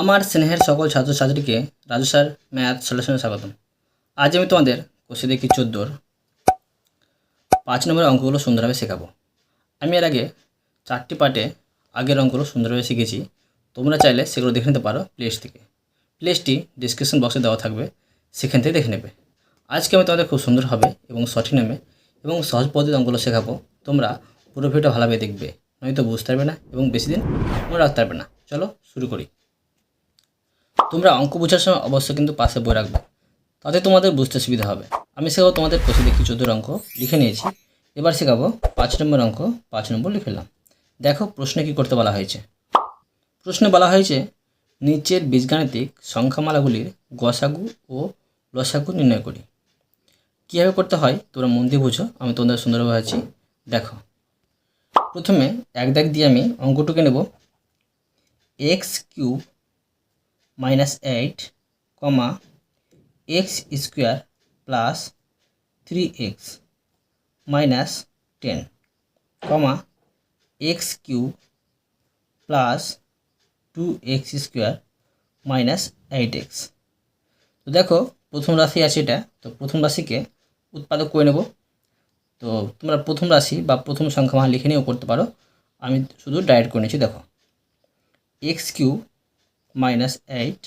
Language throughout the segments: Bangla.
আমার স্নেহের সকল ছাত্রছাত্রীকে রাজু স্যার ম্যাথ সলিউশনে স্বাগতম। আজ আমি তোমাদের কোষে দেখি চোদ্দোর পাঁচ নম্বরের অঙ্কগুলো সুন্দরভাবে শেখাবো। আমি এর আগে চারটি পার্টে আগের অঙ্কগুলো সুন্দরভাবে শিখেছি। তোমরা চাইলে সেগুলো দেখে নিতে পারো প্লেস থেকে। প্লেসটি ডিসক্রিপশন বক্সে দেওয়া থাকবে, সেখান থেকে দেখে নেবে। আজকে আমি তোমাদের খুব সুন্দর হবে এবং সঠিক নামে এবং সহজ পদ্ধতি অঙ্কগুলো শেখাবো। তোমরা পুরো ভিডিও ভালোভাবে দেখবে, নয়তো বুঝতে পারবে না এবং বেশি দিন মনে রাখতে পারবে না। চলো শুরু করি। তোমরা অঙ্ক বোঝার সময় অবশ্যই কিন্তু পাশে বই রাখবে। তাতে তোমাদের বুঝতে সুবিধা হবে। আমি শেখাবো তোমাদের প্রতি দেখি চোদ্দোর অঙ্ক, লিখে নিয়েছি। এবার শেখাবো পাঁচ নম্বর অঙ্ক, পাঁচ নম্বর লিখে নিলাম দেখো প্রশ্নে কী করতে বলা হয়েছে। প্রশ্নে বলা হয়েছে, নিচের বীজগাণিতিক সংখ্যামালাগুলির গসাগু ও লসাগু নির্ণয় করি। কীভাবে করতে হয়? তোমরা মন দিয়ে বুঝো, আমি তোমাদের সুন্দরভাবে আছি দেখো, প্রথমে এক দাগ দিয়ে আমি অঙ্কটুকে নেব। X cube minus eight comma x square plus three x minus ten comma x cube plus two x square minus eight x তো দেখো, প্রথম রাশি আছে এটা। তো প্রথম রাশিকে উৎপাদক করে নেব। তো তোমরা প্রথম রাশি বা প্রথম সংখ্যা লিখে নিয়েও করতে পারো। আমি শুধু ডাইরেক্ট করে নিয়েছি দেখো। এক্স কিউব মাইনাস এইট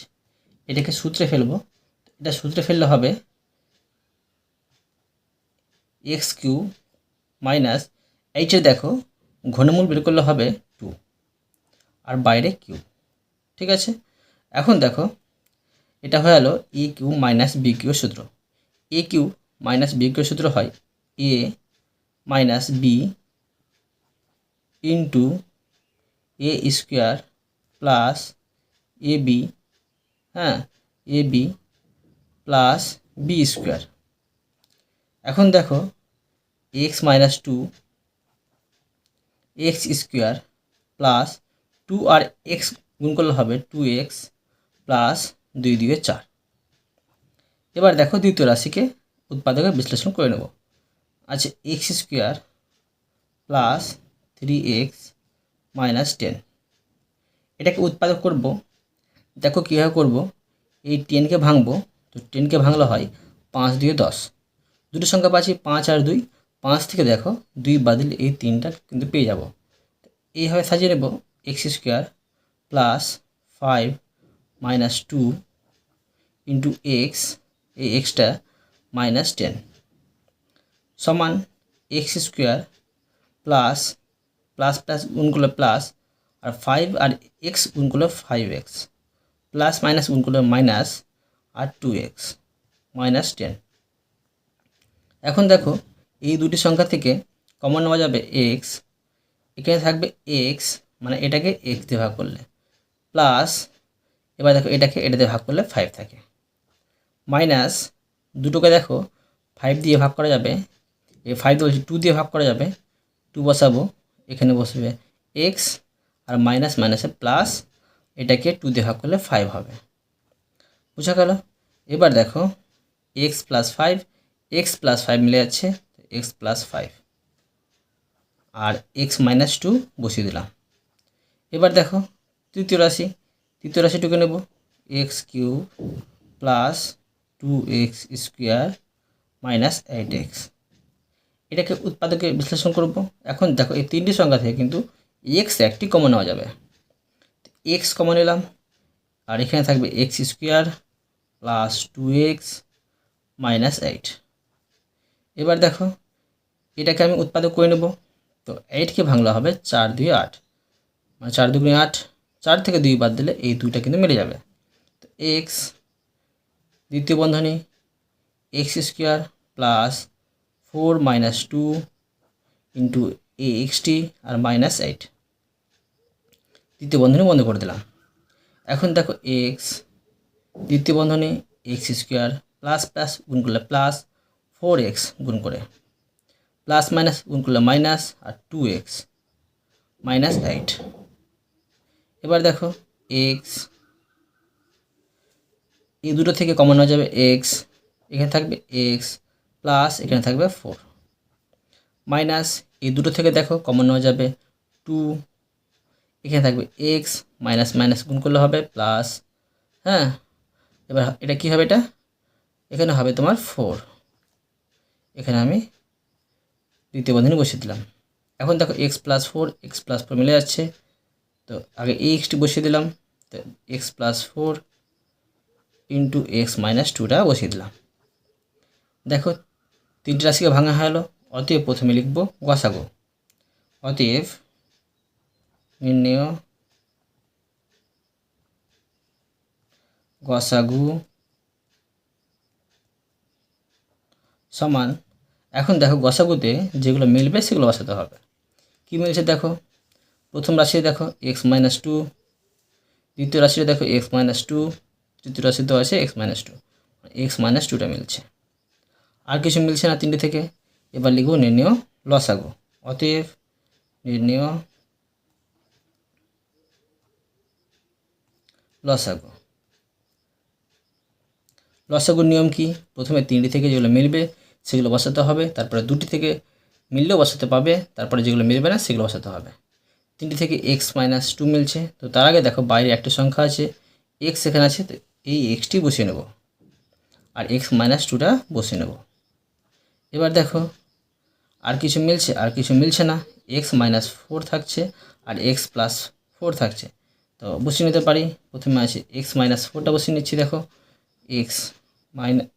এটাকে সূত্রে ফেলব। এটা সূত্রে ফেললে হবে এক্স কিউ মাইনাস এইটের দেখো, ঘনমূল বের করলে হবে টু আর বাইরে কিউ ঠিক আছে? এখন দেখো, এটা হয়ে গেলো a cube minus b cube সূত্র। A cube minus b cube সূত্র হয় a minus b into a square plus a b হ্যাঁ a b plus b square এখন দেখো x minus two x square plus two আর এক্স গুণ করলে হবে টু এক্স প্লাস দুই দুয়ে চার। এবার দেখো দ্বিতীয় রাশিকে উৎপাদকের বিশ্লেষণ করে নেব। আচ্ছা x square plus three x minus ten এটাকে উৎপাদক করব দেখো কীভাবে করব? এই টেনকে ভাঙবো, তো টেনকে ভাঙলে হয় পাঁচ দুয়ে দশ। দুটো সংখ্যা পাচ্ছি পাঁচ আর দুই। পাঁচ থেকে দেখো, দুই বাদিল এই তিনটা কিন্তু পেয়ে যাব। এইভাবে সাজিয়ে নেব x square plus five minus two into x এই এক্সটা মাইনাস টেন সমান x square plus plus plus গুণ প্লাস আর ফাইভ আর এক্স গুণ ফাইভ এক্স প্লাস মাইনাস গুণ করলে মাইনাস আর টু এক্স মাইনাস টেন এখন দেখো, এই দুটি সংখ্যা থেকে কমন নেওয়া যাবে এক্স এখানে থাকবে এক্স মানে এটাকে এক্স দিয়ে ভাগ করলে। প্লাস এবার দেখো এটাকে এটাতে ভাগ করলে ফাইভ থাকে। মাইনাস দুটোকে দেখো ফাইভ দিয়ে ভাগ করা যাবে। এই ফাইভ বলছি টু দিয়ে ভাগ করা যাবে। টু বসাবো, এখানে বসবে এক্স আর মাইনাস মাইনাসে প্লাস এটাকে টু দিয়ে ভাগ করলে ফাইভ হবে। বুঝা গেল? এবার দেখো x plus five x plus five মিলে যাচ্ছে এক্স প্লাস ফাইভ আর এক্স মাইনাস টু বসিয়ে দিলাম। এবার দেখো, তৃতীয় রাশি, তৃতীয় রাশিটুকু নেব। X cube plus two x square minus eight x এটাকে উৎপাদকে বিশ্লেষণ করব। এখন দেখো, এই তিনটি সংখ্যা থেকে কিন্তু এক্স একটি কমন নেওয়া যাবে। এক্স কমন নিলাম। আর এখানে থাকবে x square plus two x minus eight এবার দেখো, এটাকে আমি উৎপাদক করে নেব। তো এইটকে ভাঙলে হবে চার দুই আট। মানে চার দুগুণে আট, চার থেকে দুই বাদ দিলে এই দুইটা কিন্তু মিলে যাবে। তো এক্স দ্বিতীয় বন্ধনী x square plus four minus two into এ এক্সটি আর মাইনাস এইট দ্বিতীয় বন্ধনী বন্ধ করে দিলাম। এখন দেখো এক্স দ্বিতীয় বন্ধনী এক্স স্কোয়ার প্লাস প্লাস গুণ করলে প্লাস ফোর এক্স গুণ করে। প্লাস মাইনাস গুণ করলে মাইনাস আর টু এক্স মাইনাস এইট এবার দেখো এক্স এই দুটো থেকে কমন হয়ে যাবে এক্স এখানে থাকবে এক্স প্লাস এখানে থাকবে ফোর মাইনাস এই দুটো থেকে দেখো কমন হয়ে যাবে টু এখানে থাকবে এক্স মাইনাস মাইনাস গুণ করলে হবে প্লাস হ্যাঁ? এবার এটা কি হবে এটা? এখানে হবে তোমার ফোর এখানে আমি দ্বিতীয় বন্ধনী বসিয়ে দিলাম। এখন দেখো x plus four x plus four মিলে যাচ্ছে। তো আগে এক্সটি বসিয়ে দিলাম। তো x plus four into x minus টুটা বসিয়ে দিলাম। দেখো, তিনটে রাশিকে ভাঙা হলো অতএব প্রথমে লিখব, গসাগো। অতএব নির্ণয় গসাগু সমান, এখন দেখো গসাগুতে যেগুলো মিলবে সেগুলো বসাতে হবে। কী মিলছে দেখো? প্রথম রাশি দেখো এক্স মাইনাস টু দ্বিতীয় রাশিটা দেখো এক্স মাইনাস টু তৃতীয় রাশিতেও আছে x minus two x minus টুটা মিলছে। আর কিছু মিলছে না তিনটে থেকে। এবার লিখব নির্ণয় লসাগু অতএব নির্ণয় লসাগু। লসাগুর নিয়ম কি? প্রথমে তিনটি থেকে যেগুলো মিলবে, সেগুলো বসাতে হবে, তারপরে দুটি থেকে মিললেও বসাতে পাবে, তারপরে যেগুলো মিলবে না, সেগুলো বসাতে হবে। তিনটি থেকে এক্স মাইনাস টু মিলছে। তো তার আগে দেখো বাইরে একটা সংখ্যা আছে, এক্স এখানে আছে, তো এই এক্সটি বসিয়ে নেব। আর এক্স মাইনাস টুটা বসিয়ে নেব। এবার দেখো, আর কিছু মিলছে, আর কিছু মিলছে না। এক্স মাইনাস ফোর থাকছে, আর এক্স প্লাস ফোর থাকছে। তো বসিয়ে নিতে পারি। প্রথমে আছে এক্স মাইনাস ফোরটা বসিয়ে নিচ্ছি, দেখো। X minus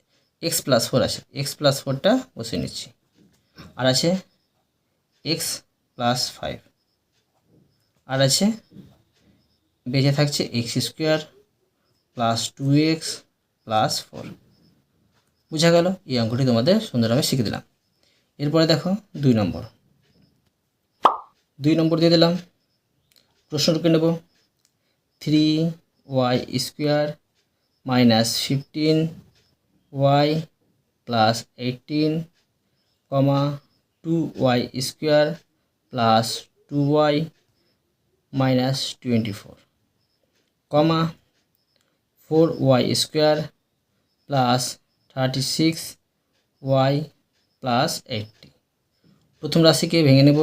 x plus four আছে এক্স প্লাস ফোরটা বসিয়ে নিচ্ছি। আর আছে এক্স প্লাস ফাইভ আর আছে বেঁচে থাকছে x square plus two x plus four বোঝা গেল? এই অঙ্কটি তোমাদের সুন্দরভাবে শিখে দিলাম। এরপরে দেখো দুই নম্বর। দুই নম্বর দিয়ে দিলাম। প্রশ্ন প্রশ্নটুকু নেব। Three y square minus fifteen y plus eighteen comma two y square plus two y minus twenty four comma four y square plus thirty six y plus eighty প্রথম রাশিকে ভেঙে নেব।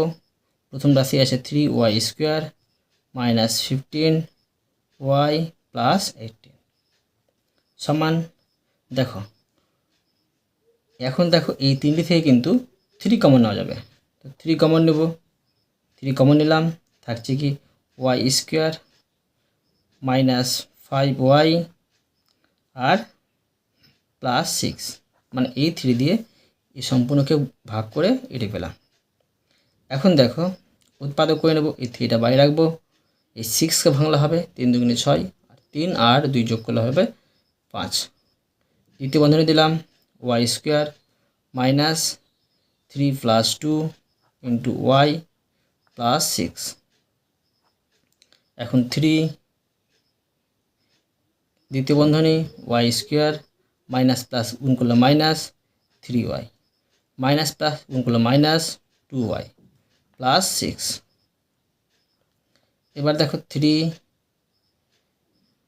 প্রথম রাশি আছে three y square minus fifteen y plus eighteen সমান, দেখো। এখন দেখো, এই তিনটি থেকে কিন্তু থ্রি কমন নেওয়া যাবে। তো থ্রি কমন নেব। থ্রি কমন নিলাম। থাকছে কি y square minus five y আর প্লাস সিক্স মানে এই থ্রি দিয়ে এই সম্পূর্ণকে ভাগ করে এটি পেলাম। এখন দেখো, উৎপাদক করে নেব, এই থ্রিটা বাইরে রাখব। এই সিক্সকে ভাঙলে হবে তিন দুগুণে ছয়, আর তিন আর দুই যোগ করলে হবে পাঁচ। দ্বিতীয় বন্ধনী দিলাম y square minus three plus two into y plus six এখন থ্রি দ্বিতীয় বন্ধনী ওয়াই স্কোয়ার মাইনাস প্লাস গুণ করলে minus three y minus plus গুণ করলে minus two y plus six এবার দেখো থ্রি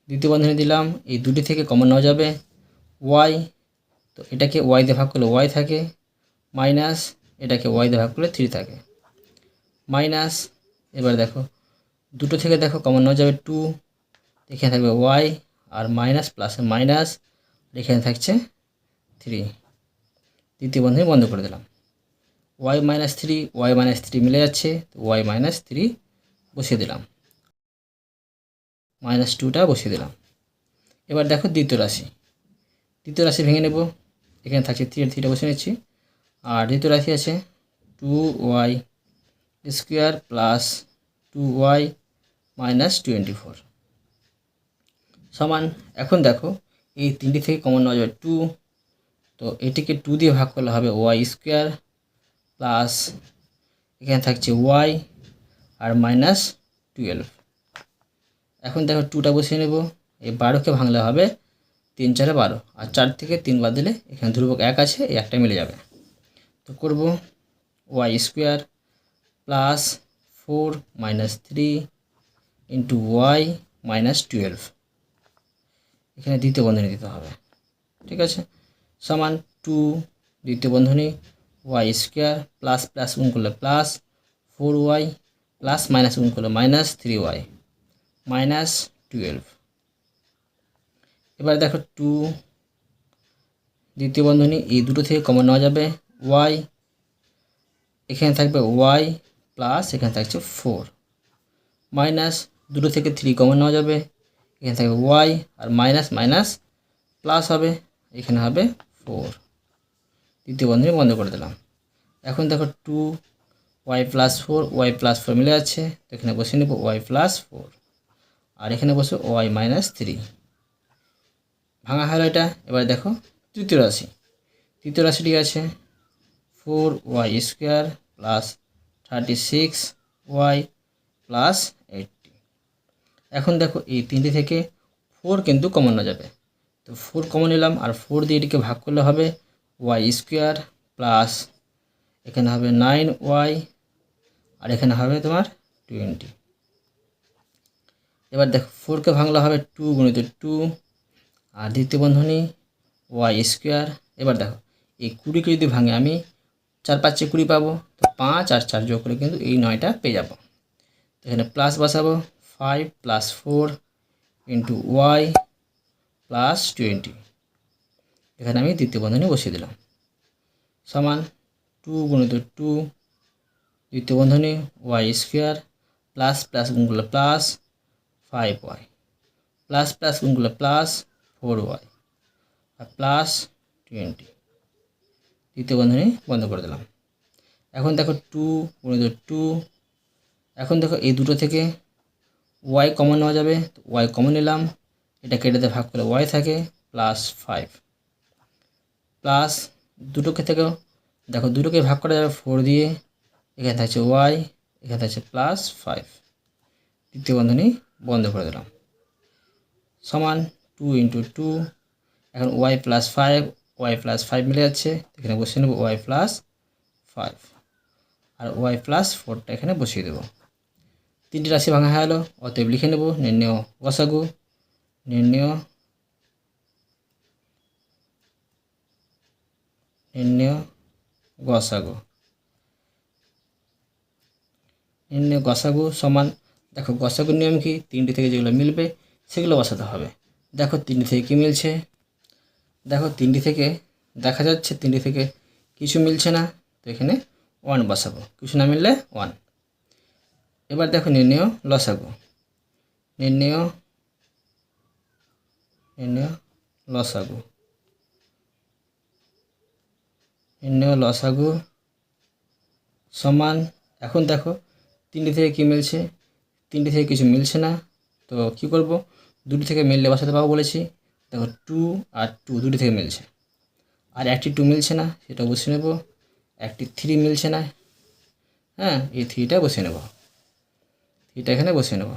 দ্বিতীয় বন্ধনী দিলাম, এই দুটি থেকে কমন নেওয়া যাবে ওয়াই তো এটাকে ওয়াই দিয়ে ভাগ করলে ওয়াই থাকে মাইনাস এটাকে ওয়াই দিয়ে ভাগ করলে থ্রি থাকে মাইনাস এবার দেখো, দুটো থেকে দেখো কমন নেওয়া যাবে টু এখানে থাকবে ওয়াই আর মাইনাস প্লাসে মাইনাস এখানে থাকছে থ্রি দ্বিতীয় বন্ধনী বন্ধ করে দিলাম y minus three y minus three মিলে যাচ্ছে, তো ওয়াই মাইনাস থ্রি বসিয়ে দিলাম। মাইনাস টুটা বসিয়ে দিলাম। এবার দেখো দ্বিতীয় রাশি। দ্বিতীয় রাশি ভেঙে নেব। এখানে থাকছে থ্রি থ্রিটা বসে নিচ্ছি। আর দ্বিতীয় রাশি আছে two y square plus two y minus twenty four সমান, এখন দেখো, এই তিনটি থেকে কমন নেওয়া যাবে টু তো এটিকে টু দিয়ে ভাগ করলে হবে ওয়াই স্কোয়ার প্লাস এখানে থাকছে ওয়াই আর মাইনাস টুয়েলভ এখন দেখো টুটা বসিয়ে নেব। এই বারোকে ভাঙলে হবে তিন চারে বারো। আর চার থেকে তিন বাদ দিলে এখানে ধ্রুবক এক আছে, এই একটা মিলে যাবে। তো করব y square plus four minus three into y minus twelve এখানে দ্বিতীয় বন্ধনী দিতে হবে। ঠিক আছে? সমান টু দ্বিতীয় বন্ধনী ওয়াই স্কোয়ার প্লাস প্লাস গুণ করলে plus four y plus minus গুণ করলে minus three y minus twelve এবার দেখো টু দ্বিতীয় বন্ধনী, এই দুটো থেকে কমন নেওয়া যাবে ওয়াই এখানে থাকবে ওয়াই প্লাস এখানে থাকছে ফোর মাইনাস দুটো থেকে থ্রি কমন নেওয়া যাবে, এখানে থাকবে ওয়াই আর মাইনাস মাইনাস প্লাস হবে, এখানে হবে ফোর দ্বিতীয় বন্ধনী বন্ধ করে দিলাম। এখন দেখো two y plus four y plus four মিলে যাচ্ছে, তো এখানে বসে নেব ওয়াই প্লাস ফোর আর এখানে বসে ওয়াই মাইনাস থ্রি ভাঙা হলো এটা, এবার দেখো তৃতীয় রাশি। তৃতীয় রাশিটি আছে four y square plus thirty six y plus eighty এখন দেখো এই তিনটি থেকে ফোর কিন্তু কমন যাবে। তো ফোর কমন নিলাম, আর ফোর দিয়ে এটিকে ভাগ করলে হবে ওয়াই স্কোয়ার প্লাস এখানে হবে নাইন ওয়াই আর এখানে হবে তোমার টোয়েন্টি এবার দেখো ফোরকে ভাঙলে হবে টু গুণিত টু আর দ্বিতীয় বন্ধনী ওয়াই স্কোয়ার এবার দেখো, এই কুড়িকে যদি ভাঙে, আমি চার পাঁচে কুড়ি পাবো, তো পাঁচ আর চার যোগ করে কিন্তু এই নয়টা পেয়ে যাব। এখানে প্লাস বসাবো five plus four into y plus twenty এখানে আমি দ্বিতীয় বন্ধনী বসিয়ে দিলাম। সমান টু গুণিত টু দ্বিতীয় বন্ধনী ওয়াই স্কোয়ার প্লাস প্লাস গুণগুলো plus five y plus plus গুণগুলো প্লাস ফোর ওয়াই আর প্লাস টোয়েন্টি দ্বিতীয় বন্ধনী বন্ধ করে দিলাম। এখন দেখো টু গুণিত টু এখন দেখো এই দুটো থেকে ওয়াই কমন নেওয়া যাবে। ওয়াই কমন নিলাম। এটা কেটেতে ভাগ করে ওয়াই থাকে প্লাস ফাইভ প্লাস দুটোকে থেকেও দেখো দুটোকে ভাগ করা যাবে ফোর দিয়ে। এখানে থাকছে ওয়াই এখানে থাকছে প্লাস ফাইভ দ্বিতীয় বন্ধনী বন্ধ করে দিলাম। সমান টু ইন্টু টু এখন y plus five y plus five মিলে যাচ্ছে, এখানে বসিয়ে নেব ওয়াই প্লাস ফাইভ আর ওয়াই প্লাস ফোরটা এখানে বসিয়ে দেবো। তিনটি রাশি ভাঙা হয়ে গেলো, অতএব লিখে নেব নির্ণয় গসাগু নির্ণয় নির্ণয় গসাগু নির্ণয় গসাগু সমান দেখো গসাগুর নিয়ম কি? তিনটি থেকে যেগুলো মিলবে, সেগুলো বসাতে হবে। দেখো তিনটি থেকে কী মিলছে? দেখো তিনটি থেকে দেখা যাচ্ছে তিনটি থেকে কিছু মিলছে না, তো এখানে ওয়ান বসাবো। কিছু না মিললে ওয়ান এবার দেখো নির্ণয় লসাগু। নির্ণয় নির্ণয় লসাগু। নির্ণয় লসাগু সমান, এখন দেখো তিনটি থেকে কী মিলছে? তিনটি থেকে কিছু মিলছে না। তো কি করব? দুটি থেকে মিললে বসাতে পাবো বলেছি। দেখো টু আর টু দুটি থেকে মিলছে। আর একটি টু মিলছে না সেটা বসে নেব। একটি থ্রি মিলছে না হ্যাঁ এই থ্রিটা বসে নেব। থ্রিটা এখানে বসে নেব।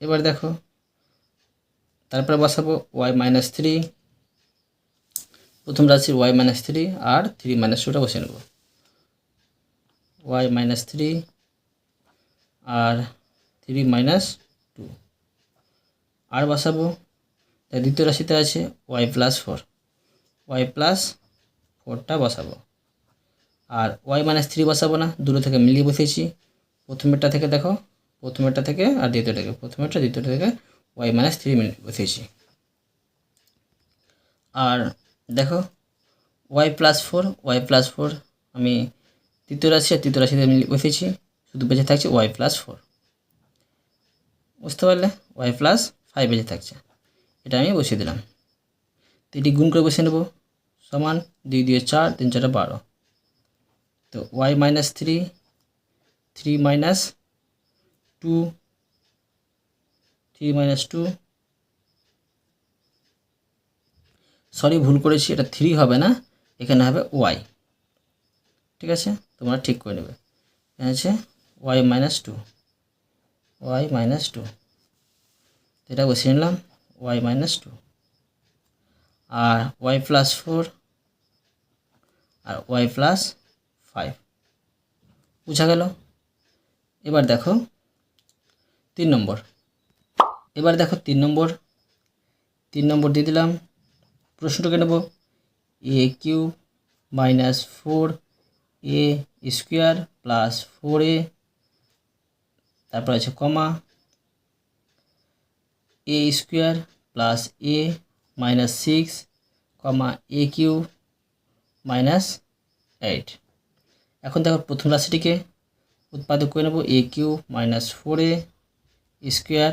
এবার দেখো, তারপরে বসাবো ওয়াই মাইনাস থ্রি। প্রথম রাশি ওয়াই মাইনাস থ্রি আর থ্রি মাইনাস টুটা বসে নেব। ওয়াই মাইনাস থ্রি আর থ্রি মাইনাস টু। আর বসাবো। তাই দ্বিতীয় রাশিতে আছে y plus four. Y plus ফোরটা বসাবো। আর ওয়াই মাইনাস থ্রি বসাবো না, দুটো থেকে মিলিয়ে বসেছি প্রথমেরটা থেকে দেখো, প্রথমেরটা থেকে আর দ্বিতীয়টা থেকে, প্রথমেরটা, দ্বিতীয়টা থেকে ওয়াই মাইনাস থ্রি মিলিয়ে বসেছি আর দেখো, y plus four, y plus four আমি তৃতীয় রাশি আর তৃতীয় রাশিতে মিলিয়ে বসেছি শুধু বেঁচে থাকছে ওয়াই প্লাস ফোর বুঝতে পারলে? ওয়াই প্লাস ফাইভ বেঁচে থাকছে। এটা আমি বসিয়ে দিলাম। তো এটি গুণ করে বসিয়ে নেব। সমান দুই দিয়ে চার, তিন চারটা বারো। তো y minus three three minus two three minus two sorry ভুল করেছি, এটা থ্রি হবে না। এখানে হবে ওয়াই ঠিক আছে? তোমরা ঠিক করে নেবে। আছে y minus two y minus two এটা বসিয়ে নিলাম ওয়াই মাইনাস টু আর ওয়াই প্লাস ফোর আর ওয়াই প্লাস ফাইভ বুঝা গেল? এবার দেখো তিন নম্বর। এবার দেখো তিন নম্বর। তিন নম্বর দিয়ে দিলাম। প্রশ্নটাকে নেব। A cube minus four a square plus four a তারপর আছে comma a square plus a minus six comma a cube minus eight এখন দেখো প্রথম রাশিটিকে উৎপাদক করে নেব a cube minus four a square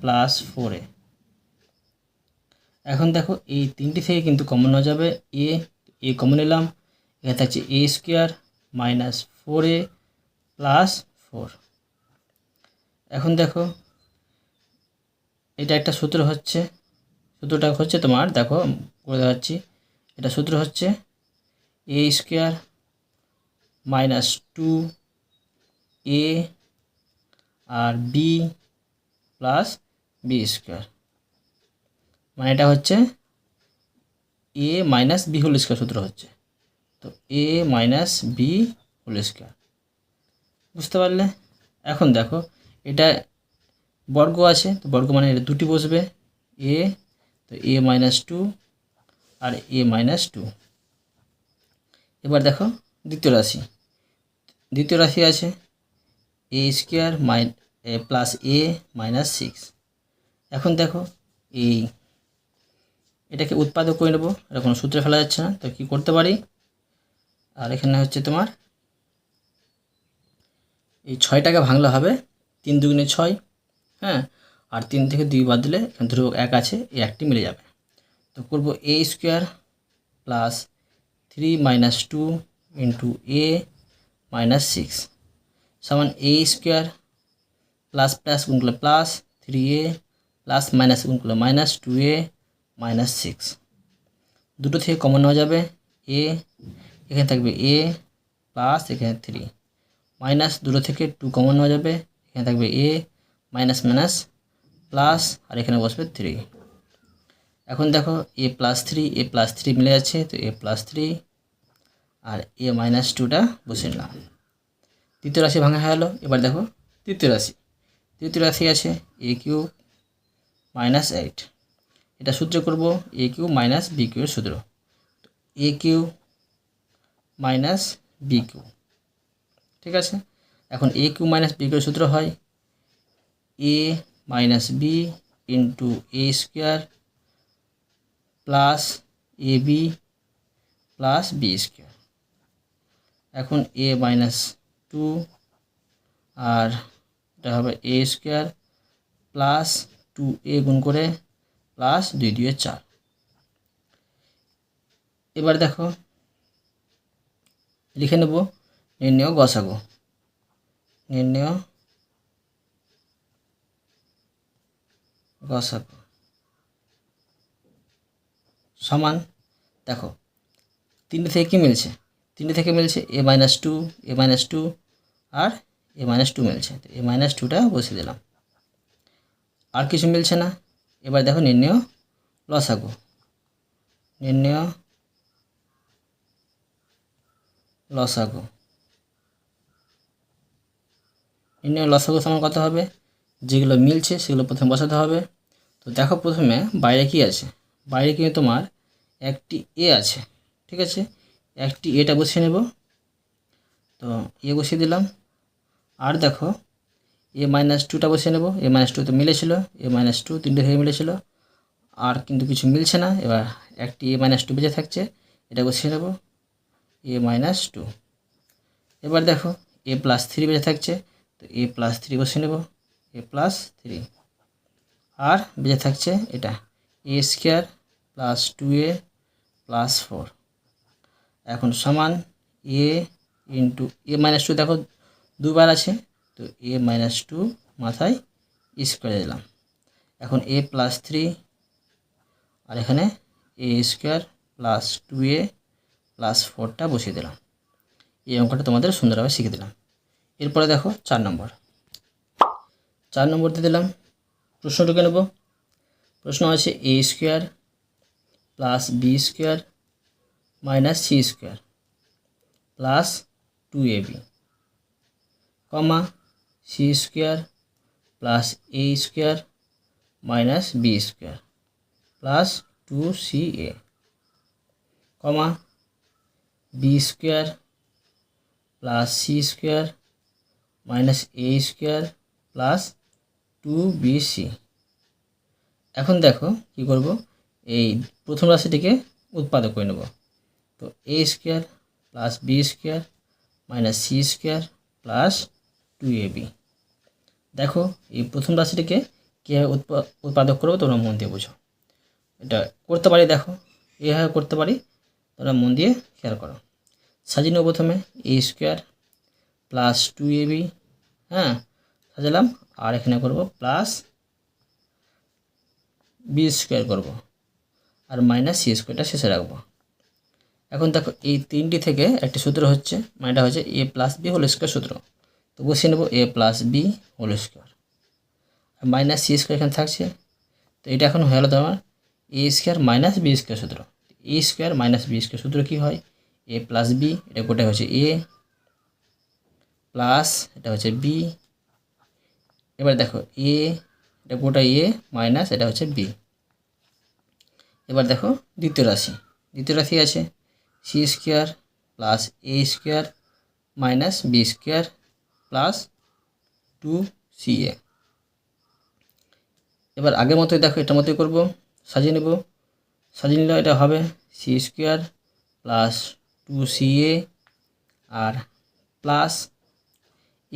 plus four a এখন দেখো এই তিনটি থেকে কিন্তু কমন হয়ে যাবে এ এ কমন নিলাম, এখানে থাকছে a square minus four a plus four এখন দেখো, এটা একটা সূত্র হচ্ছে, সূত্রটা হচ্ছে তোমার, দেখো করে দেখাচ্ছি, এটা সূত্র হচ্ছে a square minus two a R b plus B square মানে এটা হচ্ছে a minus b whole square সূত্র হচ্ছে। তো a minus b whole square বুঝতে পারলে? এখন দেখো এটা বর্গ আছে, তো বর্গ মানে এটা দুটি বসবে, এ, তো এ মাইনাস টু আর এ মাইনাস টু এবার দেখো, দ্বিতীয় রাশি। দ্বিতীয় রাশি আছে, a square minus plus a minus six এখন দেখো, এই এটাকে উৎপাদক করে নেব, এটা কোনো সূত্রে ফেলা যাচ্ছে না, তো কী করতে পারি? আর এখানে হচ্ছে তোমার, এই ছয়টাকে ভাঙলে হবে তিন দুগুণে ছয় হ্যাঁ? আর তিন থেকে দুই বাদ দিলে এখানে ধরো এক আছে, এই একটি মিলে যাবে। তো করব a square plus three minus two into a minus six সমান এ স্কোয়ার প্লাস প্লাস গুণ করলে plus three a plus minus গুণ করলে minus two a minus six দুটো থেকে কমন নেওয়া যাবে এ এখানে থাকবে এ প্লাস এখানে থ্রি মাইনাস দুটো থেকে টু কমন নেওয়া যাবে এখানে থাকবে এ মাইনাস মাইনাস প্লাস আর এখানে বসবে থ্রি এখন দেখো a plus three a plus three মিলে যাচ্ছে, তো এ প্লাস থ্রি আর এ মাইনাস টুটা বসে নিলাম। তৃতীয় রাশি ভাঙা হয়ে গেলো, এবার দেখো তৃতীয় রাশি। তৃতীয় রাশি আছে এ কিউ মাইনাস এইট এটা সূত্র করব এ কিউ মাইনাস বি কিউর সূত্র। A cube minus b cube ঠিক আছে? এখন এ কিউ মাইনাস বি কিউর সূত্র হয় a minus b into a square plus a b plus b square এখন এ মাইনাস টু আর এটা হবে a square plus two a গুণ করে প্লাস দুই দুয়ে চার। এবার দেখো, লিখে নেব, নির্ণয় গসাগো। নির্ণয় গসাগো সমান, দেখো, তিনটে থেকে কী মিলছে? তিনটে থেকে মিলছে a minus two a minus two R a minus two মিলছে। এ মাইনাস টুটা বসিয়ে দিলাম। আর কিছু মিলছে না। এবার দেখো নির্ণয় লসাগু নির্ণয় লসাগু নির্ণয় লসাগু সমান কত হবে। যেগুলো মিলছে, সেগুলো প্রথমে বসাতে হবে। তো দেখো প্রথমে বাইরে কি আছে? বাইরে কিন্তু তোমার একটি এ আছে, ঠিক আছে? একটি এটা বসিয়ে নেব। তো এ বসিয়ে দিলাম। আর দেখো, এ মাইনাস টুটা বসিয়ে নেব। এ মাইনাস টু তো মিলেছিল, এ মাইনাস টু তিনটে থেকে মিলেছিল। আর কিন্তু কিছু মিলছে না। এবার একটি এ মাইনাস টু বেঁচে থাকছে, এটা বসিয়ে নেব। A minus two. এবার দেখো, এ প্লাস থ্রি বেঁচে থাকছে। এ প্লাস থ্রি বসিয়ে নেব। এ প্লাস থ্রি আর বেঁচে থাকছে এটা। A square plus two a plus four এখন সমান a into a minus two দেখো দুবার আছে, তো এ মাইনাস টু মাথায় স্কোয়ারে দিলাম। এখন এ প্লাস থ্রি আর এখানে a square plus two a plus ফোরটা বসিয়ে দিলাম। এই অঙ্কটা তোমাদের সুন্দরভাবে শিখে দিলাম। এরপরে দেখো চার নম্বর। চার নম্বরতে দিলাম। প্রশ্ন ঢুকে নেব। প্রশ্ন আছে a square plus b square minus c square plus two a b comma c square plus a square minus b square plus two c a comma b square plus c square minus a square plus two b c. এখন দেখো কি করব? এই প্রথম রাশিটিকে উৎপাদক করে নেব। তো a square plus b square minus c square plus two a b. দেখো এই প্রথম রাশিটিকে কীভাবে উৎপা- উৎপাদক করব তোমরা মন দিয়ে বুঝো। এটা করতে পারি দেখো, এভাবে করতে পারি, তোমরা মন দিয়ে খেয়াল করো। সাজিয়ে নেব প্রথমে a square plus two a b হ্যাঁ? সাজালাম, আর এখানে করব প্লাস বি স্কোয়ার করব, আর মাইনাস সি স্কোয়ারটা শেষে রাখব। এখন দেখো, এই তিনটি থেকে একটি সূত্র হচ্ছে মানে হচ্ছে a plus b whole square সূত্র। তো বসিয়ে নেব a plus b whole square R minus c square এখানে থাকছে, তো এটা এখন হয়ে গেলো তোমার a square minus b square সূত্র। A square minus b square সূত্র কী হয়? এ প্লাস বি এটা গোটাই হচ্ছে? এ প্লাস এটা হচ্ছে বি। এবার দেখো, এ, এটা গোটা এ মাইনাস, এটা হচ্ছে বি। এবার দেখো, দ্বিতীয় রাশি। দ্বিতীয় রাশি আছে c square plus a square minus b square plus two c a এবার আগের মতোই দেখো, এটার মতোই করব, সাজিয়ে নেব। সাজিয়ে নিলে এটা হবে c square plus two c a R plus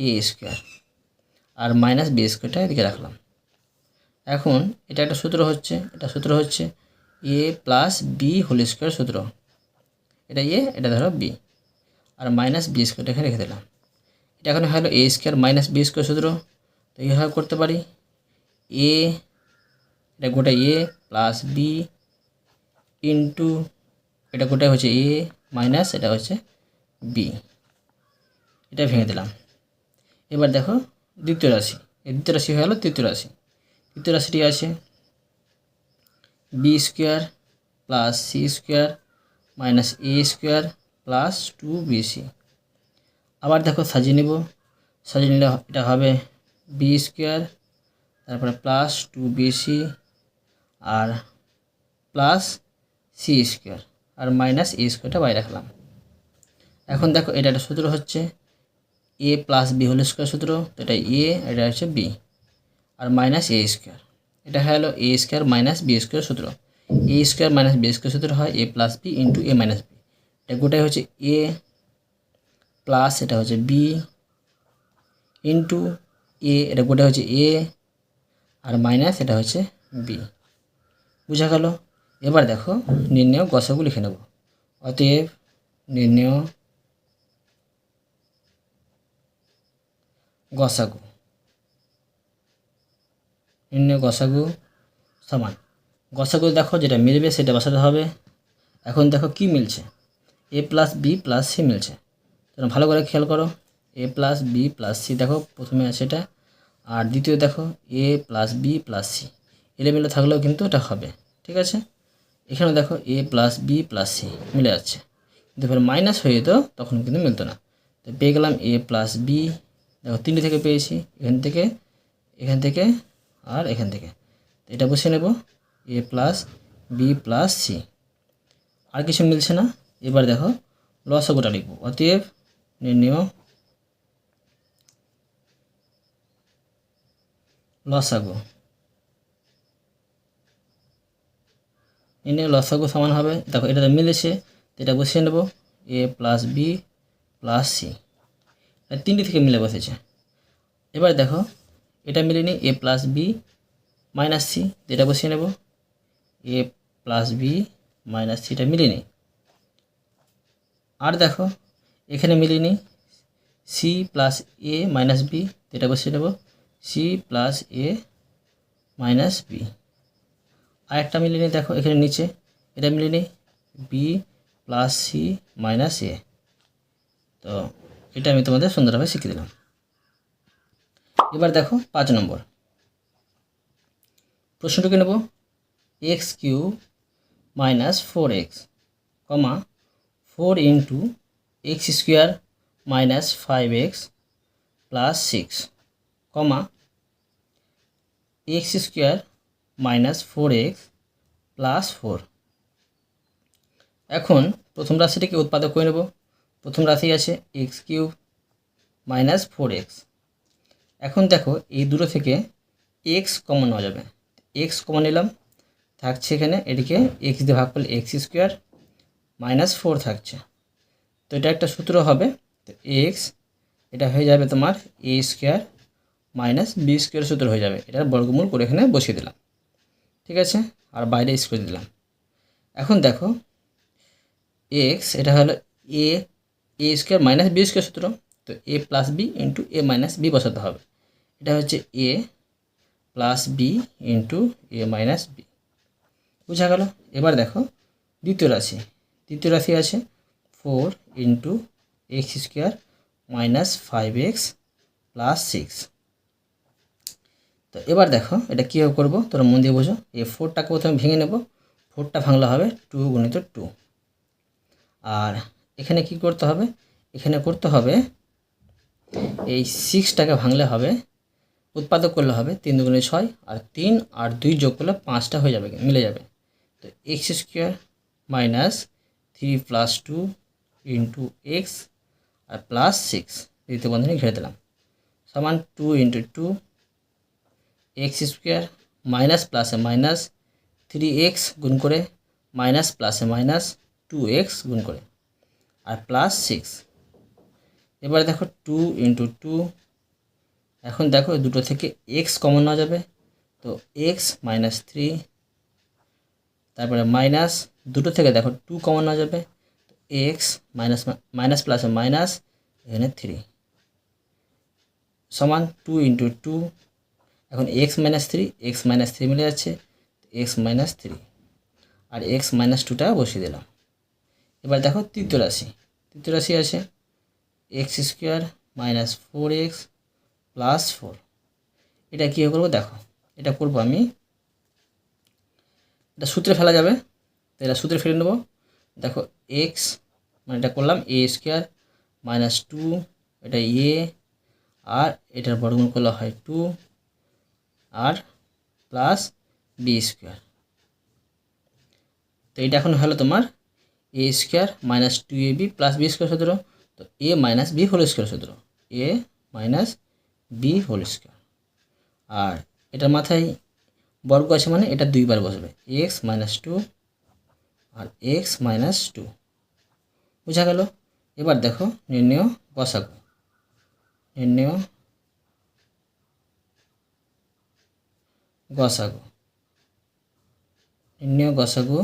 a square. আর মাইনাস বি স্কোয়ারটা এদিকে রাখলাম। এখন এটা একটা সূত্র হচ্ছে, এটা সূত্র হচ্ছে a plus b whole square সূত্র। এটা এ এটা ধরো বি আর মাইনাস বি স্কোয়ারটা এখানে রেখে দিলাম। এটা এখন হলো a square minus b square সূত্র। তো এইভাবে করতে পারি। এ এটা গোটা এ প্লাস বি ইন্টু এটা গোটাই হচ্ছে এ মাইনাস এটা হচ্ছে বি এটা ভেঙে দিলাম। এবার দেখো দ্বিতীয় রাশি। দ্বিতীয় রাশি হয়ে গেলো তৃতীয় রাশি। তৃতীয় রাশিটি আছে b square plus c square minus a square plus two b c আবার দেখো সাজিয়ে নেব। সাজিয়ে নিলে এটা হবে বি স্কোয়ার, তারপরে প্লাস টু বিসি আর প্লাস সি স্কোয়ার। আর মাইনাস এ স্কোয়ারটা বাইরে রাখলাম। এখন দেখো এটা একটা সূত্র হচ্ছে a plus b whole square সূত্র, তো এটা এ এটা হচ্ছে বি আর মাইনাস এ স্কোয়ার এটা হলো a square minus b square সূত্র। A square minus b square সূত্র হয় a plus b into a minus b এটা গোটাই হচ্ছে এ প্লাস এটা হচ্ছে বি ইন্টু এ এটা গোটাই হচ্ছে এ আর মাইনাস এটা হচ্ছে বি বুঝা গেল? এবার দেখো, নির্ণয় গসাগু লিখে নেব। অতএব নির্ণয় গসাগু। নির্ণয় গসাগু সমান। গসাগু দেখো যেটা মিলবে সেটা বসাতে হবে। এখন দেখো কি মিলছে? A plus b plus c মিলছে। তোমরা ভালো করে খেয়াল করো। A plus b plus c দেখো, প্রথমে এটা। আর দ্বিতীয় দেখো a plus b plus c এলেমেলে থাকলেও কিন্তু এটা হবে, ঠিক আছে? এখানে দেখো a plus b plus c মিলে যাচ্ছে। কিন্তু এবার মাইনাস হয়ে যেত, তখন কিন্তু মিলতো না। তো পেয়ে গেলাম এ প্লাস বি দেখো তিনটে থেকে পেয়েছি, এখান থেকে এখান থেকে, আর এখান থেকে। এটা বসে নেব, a plus, b plus, c. আর কিছু মিলছে না, এবার দেখো লসগোটা লিখব। অতএব নির্ণয় লসাগু নির্ণয় লসাগু সমান হবে। দেখো মিলেছে, তো এটা বসিয়ে নেব, a plus, b plus, c. তিনটি থেকে মিলে বসেছে। এবার দেখো, এটা মিলেনি a plus b minus c যেটা বসিয়ে নেব এ প্লাস বি মাইনাস সিটা মিলেনি আর দেখো, এখানে মিলিনি c plus a minus b যেটা বসিয়ে নেব c plus a minus b আরেকটা মিলিনি দেখো, এখানে নিচে, এটা মিলিনি b plus c minus a তো এটা আমি তোমাদের সুন্দরভাবে শিখিয়ে দিলাম। এবার দেখো পাঁচ নম্বর। প্রশ্নটুকু নেব, x cube minus four x comma four into x square minus five x plus six comma x square minus four x plus four. এখন প্রথম রাশিটিকে উৎপাদক করে নেব। প্রথম রাশি আছে x cube minus four x. এখন দেখো, এই দুটো থেকে এক্স কমন নেওয়া যাবে। এক্স কমন নিলাম, থাকছে এখানে, এটিকে এক্স দিয়ে ভাগ করলে এক্স স্কোয়ার মাইনাস ফোর থাকছে। তো এটা একটা সূত্র হবে, তো এক্স, এটা হয়ে যাবে তোমার a square minus b square সূত্র হয়ে যাবে। এটার বর্গমূল করে এখানে বসিয়ে দিলাম। ঠিক আছে? আর বাইরে স্কোয়ার দিলাম। এখন দেখো, এক্স, এটা হলো a a square minus b square সূত্র, তো a plus b into a minus b বসাতে হবে। এটা হচ্ছে a plus b into a minus b বুঝা গেল? এবার দেখো, দ্বিতীয় রাশি। দ্বিতীয় রাশি আছে four into x square minus five x plus six তো এবার দেখো, এটা কীভাবে করব? তোরা মন দিয়ে বোঝো। এই ফোরটাকে প্রথমে ভেঙে নেব। ফোরটা ভাঙলে হবে টু গুণিত টু আর এখানে কি করতে হবে? এখানে করতে হবে, এই সিক্সটাকে ভাঙলে হবে, উৎপাদক করলে হবে তিন দুগুণে ছয়, আর তিন আর দুই যোগ করলে পাঁচটা হয়ে যাবে, মিলে যাবে। তো x square minus three plus two into x আর প্লাস সিক্স দ্বিতীয় বন্ধনী ঘিরে দিলাম। সমান two into two x square minus প্লাসে মাইনাস থ্রি এক্স গুণ করে মাইনাস প্লাসে মাইনাস টু এক্স গুণ করে। আর প্লাস সিক্স এবার দেখো টু ইন্টু টু এখন দেখো দুটো থেকে এক্স কমন নেওয়া যাবে। তো এক্স মাইনাস থ্রি তারপরে মাইনাস দুটো থেকে দেখো টু কমন নেওয়া যাবে। এক্স মাইনাস মাইনাস প্লাসে মাইনাস এখানে থ্রি সমান টু ইন্টু টু এখন x minus three x minus three মিলে যাচ্ছে। এক্স মাইনাস থ্রি আর এক্স মাইনাস টুটা বসিয়ে দিলাম। এবার দেখো তৃতীয় রাশি। তৃতীয় রাশি আছে x square minus four x plus four. এটা কী করব দেখো, এটা করব আমি, এটা সূত্রে ফেলা যাবে তো এটা সূত্রে ফেলে নেব। দেখো এক্স মানে এটা করলাম এ স্কোয়ার মাইনাস টু, এটা এ, আর এটার বর্গমূল করলে হয় টু, আর প্লাস বি স্কোয়ার। তো এটা এখন হলো তোমার a square minus two a b plus b square সূত্র। তো a minus b whole square সূত্র। A minus b whole square আর এটার মাথায় বর্গ আছে মানে এটা দুইবার বসবে। এক্স মাইনাস টু আর এক্স মাইনাস টু বুঝা গেল? এবার দেখো নির্ণয় গসাগু নির্ণয় গসাগু নির্ণয় গসাগু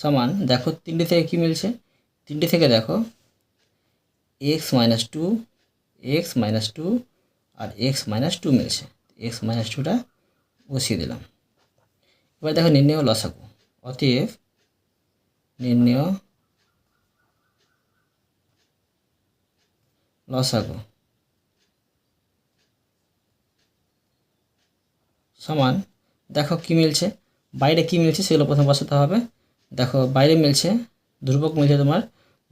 সমান, দেখো তিনটে থেকে কী মিলছে? তিনটে থেকে দেখো x minus two x minus two আর এক্স মাইনাস টু মিলছে। এক্স মাইনাস টুটা বসিয়ে দিলাম। এবার দেখো নির্ণয় লসাগু। অতএব নির্ণয় লসাগু সমান, দেখো কি মিলছে? বাইরে কি মিলছে সেগুলো প্রথমে বসাতে হবে। দেখো, বাইরে মিলছে, ধ্রুবক মিলছে তোমার,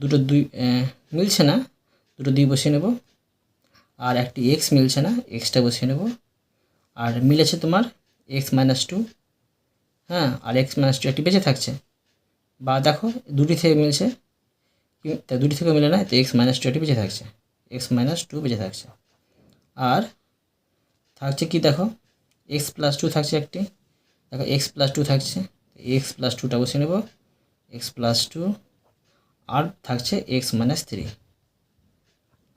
দুটো দুই মিলছে না, দুটো দুই বসিয়ে নেব, আর একটি এক্স মিলছে না এক্সটা বসিয়ে নেব, আর মিলেছে তোমার এক্স মাইনাস টু হ্যাঁ আর এক্স মাইনাস টু একটি বেঁচে থাকছে, বা দেখো, দুটি থেকে মিলছে তা দুটি থেকে মিলে না, তো এক্স মাইনাস টু একটি বেঁচে থাকছে এক্স মাইনাস টু বেঁচে থাকছে, আর থাকছে কি দেখো এক্স প্লাস টু থাকছে একটি, দেখো এক্স প্লাস টু থাকছে এক্স প্লাস টুটা বসে নেব এক্স প্লাস টু আর থাকছে এক্স মাইনাস থ্রি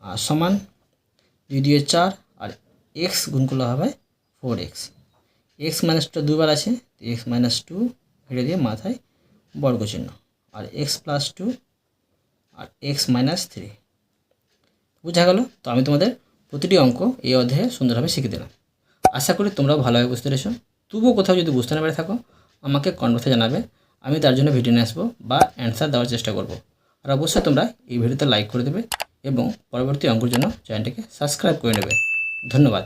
আর সমান দুই দুই চার, আর এক্স গুণ হবে four x x minus two দুবার আছে এক্স মাইনাস টু ঘিরে দিয়ে মাথায় বর্গ চিহ্ন আর এক্স প্লাস টু আর এক্স মাইনাস থ্রি বুঝা গেল? তো আমি তোমাদের প্রতিটি অঙ্ক এই অধ্যায়ে সুন্দরভাবে শিখে দিলাম। আশা করি তোমরাও ভালোভাবে বুঝতে পেরেছ। তবুও কোথাও যদি বুঝতে না পেরে থাকো আমাকে কনভার্সে জানাবে। আমি তার জন্য ভিডিও নিয়ে আসব বা অ্যান্সার দেওয়ার চেষ্টা করব। আর অবশ্যই তোমরা এই ভিডিওতে লাইক করে দেবে এবং পরবর্তী অঙ্কের জন্য চ্যানেলটিকে সাবস্ক্রাইব করে নেবে। ধন্যবাদ।